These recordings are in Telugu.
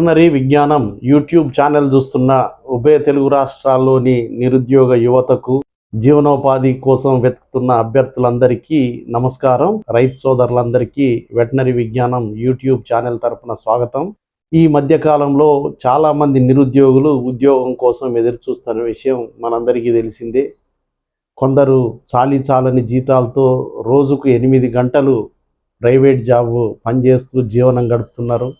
వెటర్నరీ విజ్ఞానం యూట్యూబ్ ఛానల్ చూస్తున్న ఉభయ తెలుగు రాష్ట్రాల్లోని నిరుద్యోగ యువతకు జీవనోపాధి కోసం వెతుకుతున్న అభ్యర్థులందరికీ నమస్కారం. రైతు సోదరులందరికీ వెటనరీ విజ్ఞానం యూట్యూబ్ ఛానల్ తరపున స్వాగతం. ఈ మధ్యకాలంలో చాలామంది నిరుద్యోగులు ఉద్యోగం కోసం ఎదురు చూస్తున్న విషయం మనందరికీ తెలిసిందే. కొందరు చాలీ చాలని జీతాలతో రోజుకు ఎనిమిది గంటలు ప్రైవేట్ జాబ్ పనిచేస్తూ జీవనం గడుపుతున్నారు.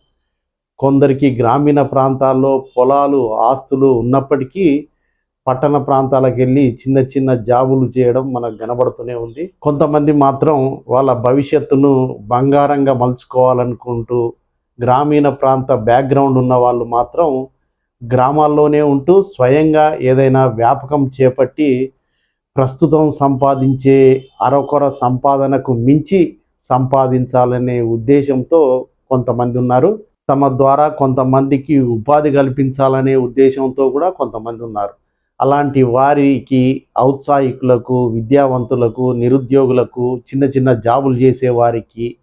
కొందరికి గ్రామీణ ప్రాంతాల్లో పొలాలు ఆస్తులు ఉన్నప్పటికీ పట్టణ ప్రాంతాలకు వెళ్ళి చిన్న చిన్న జాబులు చేయడం మనకు కనబడుతూనే ఉంది. కొంతమంది మాత్రం వాళ్ళ భవిష్యత్తును బంగారంగా మలుచుకోవాలనుకుంటూ గ్రామీణ ప్రాంత బ్యాక్గ్రౌండ్ ఉన్న వాళ్ళు మాత్రం గ్రామాల్లోనే ఉంటూ స్వయంగా ఏదైనా వ్యాపకం చేపట్టి ప్రస్తుతం సంపాదించే అరొకర సంపాదనకు మించి సంపాదించాలనే ఉద్దేశంతో కొంతమంది ఉన్నారు. తమ ద్వారా కొంతమందికి ఉపాధి కల్పించాలనే ఉద్దేశంతో కూడా కొంతమంది ఉన్నారు. అలాంటి వారికి ఔత్సాహికులకు విద్యావంతులకు నిరుద్యోగులకు చిన్న చిన్న జాబులు చేసేవారికి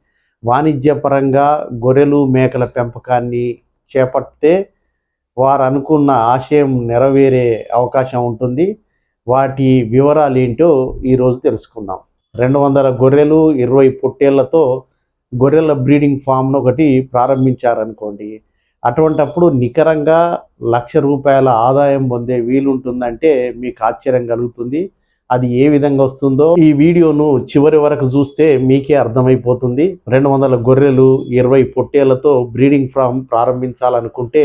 వాణిజ్యపరంగా గొర్రెలు మేకల పెంపకాన్ని చేపడితే వారు అనుకున్న ఆశయం నెరవేరే అవకాశం ఉంటుంది. వాటి వివరాలు ఏంటో ఈరోజు తెలుసుకుందాం. రెండు వందల గొర్రెలు ఇరవై పొట్టేళ్ళతో గొర్రెల బ్రీడింగ్ ఫామ్ను ఒకటి ప్రారంభించారనుకోండి అటువంటప్పుడు నికరంగా లక్ష రూపాయల ఆదాయం పొందే వీలుంటుందంటే మీకు ఆశ్చర్యం కలుగుతుంది. అది ఏ విధంగా వస్తుందో ఈ వీడియోను చివరి వరకు చూస్తే మీకే అర్థమైపోతుంది. రెండు వందల గొర్రెలు ఇరవై పొట్టేళ్ళతో బ్రీడింగ్ ఫామ్ ప్రారంభించాలనుకుంటే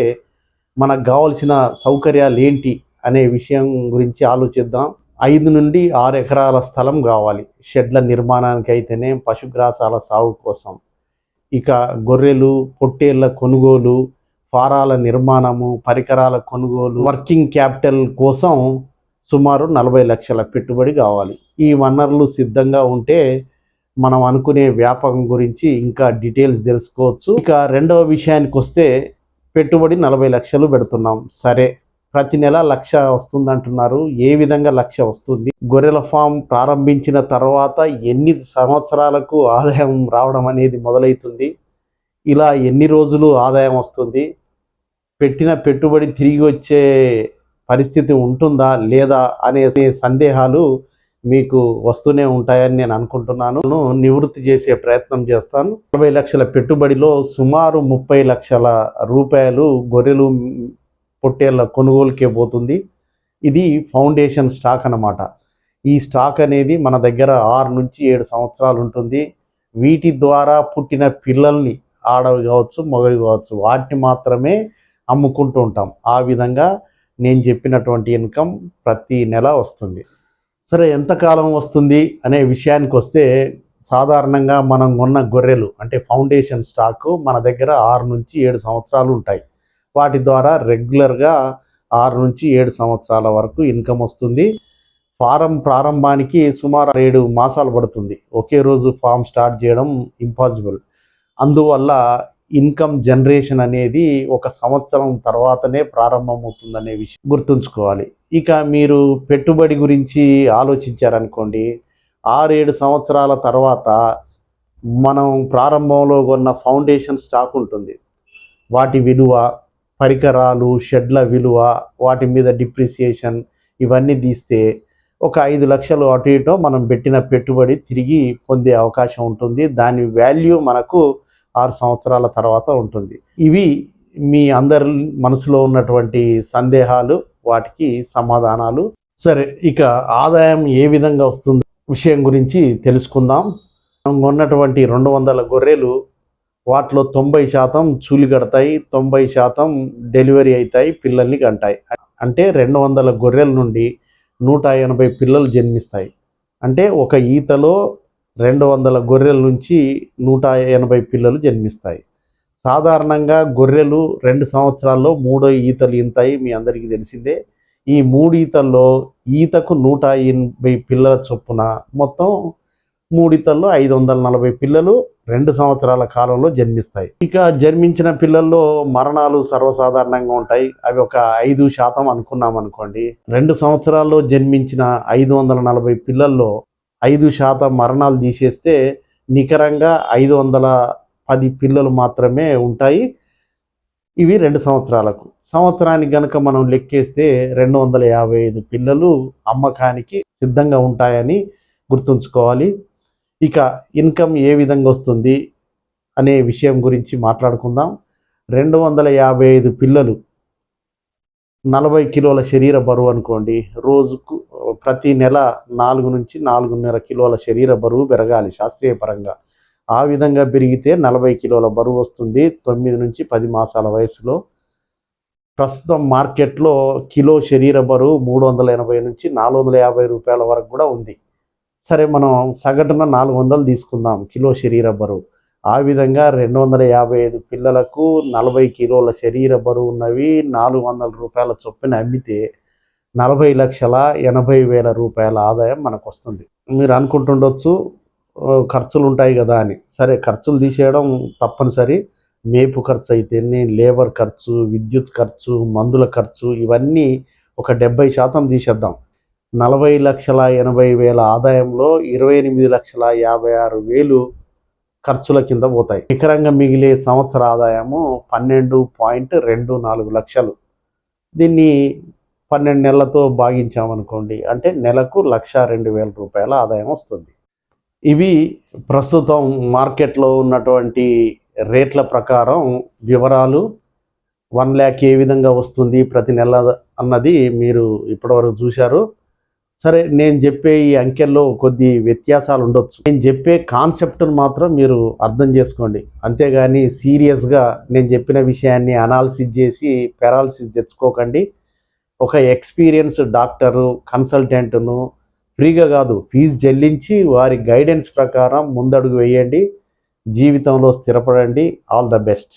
మనకు కావాల్సిన సౌకర్యాలు ఏంటి అనే విషయం గురించి ఆలోచిద్దాం. ఐదు నుండి ఆరు ఎకరాల స్థలం కావాలి. షెడ్ల నిర్మాణానికి అయితేనే పశుగ్రాసాల సాగు కోసం. ఇక గొర్రెలు పొట్టేళ్ళ కొనుగోలు ఫారాల నిర్మాణము పరికరాల కొనుగోలు వర్కింగ్ క్యాపిటల్ కోసం సుమారు నలభై లక్షల పెట్టుబడి కావాలి. ఈ వనరులు సిద్ధంగా ఉంటే మనం అనుకునే వ్యాపకం గురించి ఇంకా డీటెయిల్స్ తెలుసుకోవచ్చు. ఇక రెండవ విషయానికి వస్తే పెట్టుబడి నలభై లక్షలు పెడుతున్నాం. సరే. ప్రతి నెల లక్ష వస్తుందంటున్నారు. ఏ విధంగా లక్ష వస్తుంది? గొర్రెల ఫామ్ ప్రారంభించిన తర్వాత ఎన్ని సంవత్సరాలకు ఆదాయం రావడం అనేది మొదలవుతుంది ఇలా ఎన్ని రోజులు ఆదాయం వస్తుంది? పెట్టిన పెట్టుబడి తిరిగి వచ్చే పరిస్థితి ఉంటుందా లేదా అనే సందేహాలు మీకు వస్తూనే ఉంటాయని నేను అనుకుంటున్నాను. నివృత్తి చేసే ప్రయత్నం చేస్తాను. నలభై లక్షల పెట్టుబడిలో సుమారు ముప్పై లక్షల రూపాయలు గొర్రెలు పొట్టేళ్ళ కొనుగోలుకే పోతుంది. ఇది ఫౌండేషన్ స్టాక్ అన్నమాట. ఈ స్టాక్ అనేది మన దగ్గర ఆరు నుంచి ఏడు సంవత్సరాలు ఉంటుంది. వీటి ద్వారా పుట్టిన పిల్లల్ని ఆడవి కావచ్చు మగవి కావచ్చు వాటిని మాత్రమే అమ్ముకుంటూ ఉంటాం. ఆ విధంగా నేను చెప్పినటువంటి ఇన్కమ్ ప్రతి నెల వస్తుంది. సరే ఎంతకాలం వస్తుంది అనే విషయానికి వస్తే సాధారణంగా మనం కొన్న గొర్రెలు అంటే ఫౌండేషన్ స్టాకు మన దగ్గర ఆరు నుంచి ఏడు సంవత్సరాలు ఉంటాయి. వాటి ద్వారా రెగ్యులర్గా ఆరు నుంచి ఏడు సంవత్సరాల వరకు ఇన్కమ్ వస్తుంది. ఫారం ప్రారంభానికి సుమారు ఏడు మాసాలు పడుతుంది. ఒకే రోజు ఫామ్ స్టార్ట్ చేయడం ఇంపాసిబుల్ అందువల్ల ఇన్కమ్ జనరేషన్ అనేది ఒక సంవత్సరం తర్వాతనే ప్రారంభమవుతుందనే విషయం గుర్తుంచుకోవాలి. ఇక మీరు పెట్టుబడి గురించి ఆలోచించారనుకోండి ఆరేడు సంవత్సరాల తర్వాత మనం ప్రారంభంలో కొన్న ఫౌండేషన్ స్టాక్ ఉంటుంది. వాటి విలువ పరికరాలు షెడ్ల విలువ వాటి మీద డిప్రిసియేషన్ ఇవన్నీ తీస్తే ఒక ఐదు లక్షలు అటు ఇటో మనం పెట్టిన పెట్టుబడి తిరిగి పొందే అవకాశం ఉంటుంది. దాని వాల్యూ మనకు ఆరు సంవత్సరాల తర్వాత ఉంటుంది. ఇవి మీ అందరి మనసులో ఉన్నటువంటి సందేహాలు వాటికి సమాధానాలు. సరే ఇక ఆదాయం ఏ విధంగా వస్తుంది? విషయం గురించి తెలుసుకుందాం. మనం కొన్నటువంటి రెండు వందల గొర్రెలు వాటిలో తొంభై శాతం చూలు కడతాయి తొంభై శాతం డెలివరీ అవుతాయి పిల్లల్ని కంటాయి. అంటే రెండు వందల గొర్రెల నుండి నూట ఎనభై పిల్లలు జన్మిస్తాయి. అంటే ఒక ఈతలో రెండు వందల గొర్రెల నుంచి నూట ఎనభై పిల్లలు జన్మిస్తాయి. సాధారణంగా గొర్రెలు రెండు సంవత్సరాల్లో మూడో ఈతలు ఇంతాయి మీ అందరికీ తెలిసిందే. ఈ మూడు ఈతల్లో ఈతకు నూట ఎనభై పిల్లల చొప్పున మొత్తం మూడితల్లో ఐదు వందల నలభై పిల్లలు రెండు సంవత్సరాల కాలంలో జన్మిస్తాయి. ఇక జన్మించిన పిల్లల్లో మరణాలు సర్వసాధారణంగా ఉంటాయి. అవి ఒక ఐదు శాతం అనుకున్నాం అనుకోండి. రెండు సంవత్సరాల్లో జన్మించిన ఐదు వందల నలభై పిల్లల్లో ఐదు శాతం మరణాలు తీసేస్తే నికరంగా ఐదు వందల పది పిల్లలు మాత్రమే ఉంటాయి. ఇవి రెండు సంవత్సరాలకు. సంవత్సరానికి గనక మనం లెక్కేస్తే రెండు వందల యాభై ఐదు పిల్లలు అమ్మకానికి సిద్ధంగా ఉంటాయని గుర్తుంచుకోవాలి. ఇక ఇన్కమ్ ఏ విధంగా వస్తుంది అనే విషయం గురించి మాట్లాడుకుందాం. రెండు వందల యాభై ఐదు పిల్లలు నలభై కిలోల శరీర బరువు అనుకోండి. రోజుకు ప్రతి నెల నాలుగు నుంచి నాలుగున్నర కిలోల శరీర బరువు పెరగాలి శాస్త్రీయ పరంగా ఆ విధంగా పెరిగితే నలభై కిలోల బరువు వస్తుంది తొమ్మిది నుంచి పది మాసాల వయసులో. ప్రస్తుతం మార్కెట్లో కిలో శరీర బరువు మూడు వందల ఎనభై నుంచి నాలుగు వందల యాభై రూపాయల వరకు కూడా ఉంది. సరే మనం సగటున నాలుగు వందలు తీసుకుందాం కిలో శరీర బరువు. ఆ విధంగా రెండు వందల యాభై ఐదు పిల్లలకు నలభై కిలోల శరీర బరువు ఉన్నవి నాలుగు వందల రూపాయల చొప్పున అమ్మితే నలభై లక్షల ఎనభై వేల రూపాయల ఆదాయం మనకు వస్తుంది మీరు అనుకుంటుండొచ్చు ఖర్చులు ఉంటాయి కదా అని. సరే ఖర్చులు తీసేయడం తప్పనిసరి. మేపు ఖర్చు అయితేనే లేబర్ ఖర్చు విద్యుత్ ఖర్చు మందుల ఖర్చు ఇవన్నీ ఒక డెబ్బై శాతం తీసేద్దాం. నలభై లక్షల ఎనభై వేల ఆదాయంలో ఇరవై ఎనిమిది లక్షల యాభై ఆరు వేలు ఖర్చుల కింద పోతాయి. నికరంగా మిగిలే సంవత్సర ఆదాయము పన్నెండు పాయింట్ రెండు నాలుగు లక్షలు. దీన్ని పన్నెండు నెలలతో భాగించామనుకోండి అంటే నెలకు లక్ష రెండు వేల రూపాయల ఆదాయం వస్తుంది. ఇవి ప్రస్తుతం మార్కెట్లో ఉన్నటువంటి రేట్ల ప్రకారం వివరాలు వన్ ల్యాక్ ఏ విధంగా వస్తుంది ప్రతి నెల అన్నది మీరు ఇప్పటివరకు చూశారు. సరే నేను చెప్పే ఈ అంకెల్లో కొద్ది వ్యత్యాసాలు ఉండొచ్చు నేను చెప్పే కాన్సెప్ట్ను మాత్రం మీరు అర్థం చేసుకోండి. అంతేగాని సీరియస్గా నేను చెప్పిన విషయాన్ని అనాలిసిస్ చేసి పెరాలసిస్ తెచ్చుకోకండి. ఒక ఎక్స్పీరియన్స్ డాక్టరు కన్సల్టెంట్ను ఫ్రీగా కాదు ఫీజు చెల్లించి వారి గైడెన్స్ ప్రకారం ముందడుగు వేయండి. జీవితంలో స్థిరపడండి. All the best.